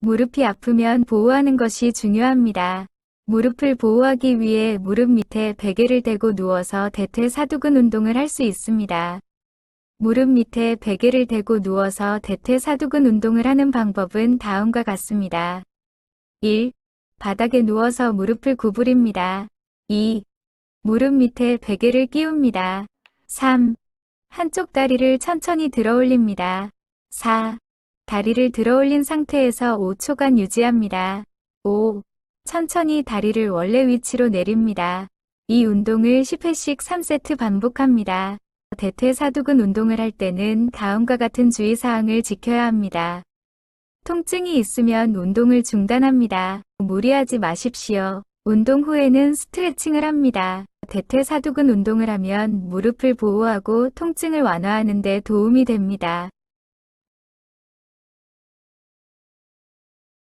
무릎이 아프면 보호하는 것이 중요합니다. 무릎을 보호하기 위해 무릎 밑에 베개를 대고 누워서 대퇴 사두근 운동을 할 수 있습니다. 무릎 밑에 베개를 대고 누워서 대퇴 사두근 운동을 하는 방법은 다음과 같습니다. 1. 바닥에 누워서 무릎을 구부립니다. 2. 무릎 밑에 베개를 끼웁니다. 3. 한쪽 다리를 천천히 들어 올립니다. 4. 다리를 들어 올린 상태에서 5초간 유지합니다. 5. 천천히 다리를 원래 위치로 내립니다. 이 운동을 10회씩 3세트 반복합니다. 대퇴사두근 운동을 할 때는 다음과 같은 주의사항을 지켜야 합니다. 통증이 있으면 운동을 중단합니다. 무리하지 마십시오. 운동 후에는 스트레칭을 합니다. 대퇴사두근 운동을 하면 무릎을 보호하고 통증을 완화하는 데 도움이 됩니다.